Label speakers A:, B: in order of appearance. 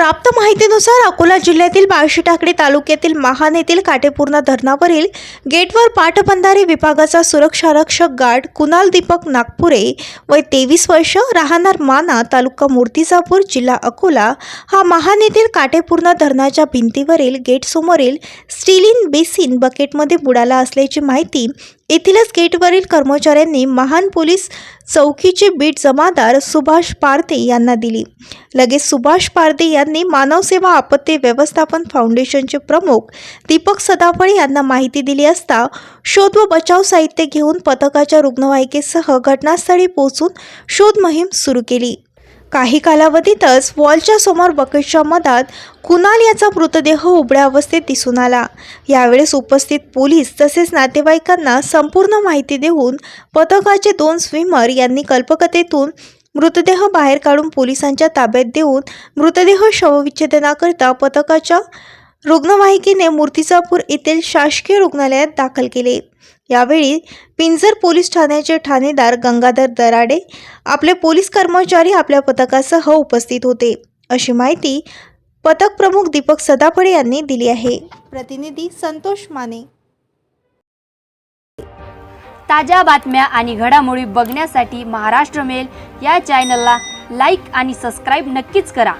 A: प्राप्त माहितीनुसार अकोला जिल्ह्यातील बाळशी ठाकरे तालुक्यातील महान येथील काटेपूर्णा धरणावरील गेटवर पाटबंधारे विभागाचा सुरक्षारक्षक गार्ड कुणाल दीपक नागपुरे वय तेवीस वर्ष राहणार माना तालुका मूर्तिजापूर जिल्हा अकोला हा महान येथील काटेपूर्णा धरणाच्या भिंतीवरील गेटसमोरील स्टीलिन बेसिन बकेटमध्ये बुडाला असल्याची माहिती येथीलच गेटवरील कर्मचाऱ्यांनी महान पोलीस चौकीचे बीट जमादार सुभाष पारदे यांना दिली. लगेच सुभाष पारदे यांनी मानवसेवा आपत्ती व्यवस्थापन फाउंडेशनचे प्रमुख दीपक सदाफळे यांना माहिती दिली असता शोध व बचाव साहित्य घेऊन पथकाच्या रुग्णवाहिकेसह घटनास्थळी पोहोचून शोध मोहीम सुरू केली. काही कालावधीतच वॉलच्या समोर बकेटच्या मधात कुणाल याचा मृतदेह उबड्या अवस्थेत दिसून आला. यावेळेस उपस्थित पोलीस तसेच नातेवाईकांना संपूर्ण माहिती देऊन पथकाचे दोन स्विमर यांनी कल्पकतेतून मृतदेह बाहेर काढून पोलिसांच्या ताब्यात देऊन मृतदेह शवविच्छेदनाकरिता पथकाच्या रुग्णवाहिकेने मूर्तिजापूर येथील शासकीय रुग्णालयात दाखल केले. यावेळी पिंजर पोलीस ठाण्याचे ठाणेदार गंगाधर दराडे आपले पोलीस कर्मचारी आपल्या पथकासह उपस्थित होते. अशी माहिती पथक प्रमुख दीपक सदाफळे यांनी दिली आहे. प्रतिनिधी संतोष माने.
B: ताज्या बातम्या आणि घडामोडी बघण्यासाठी महाराष्ट्र मेल या चॅनलला लाईक आणि सबस्क्राईब नक्कीच करा.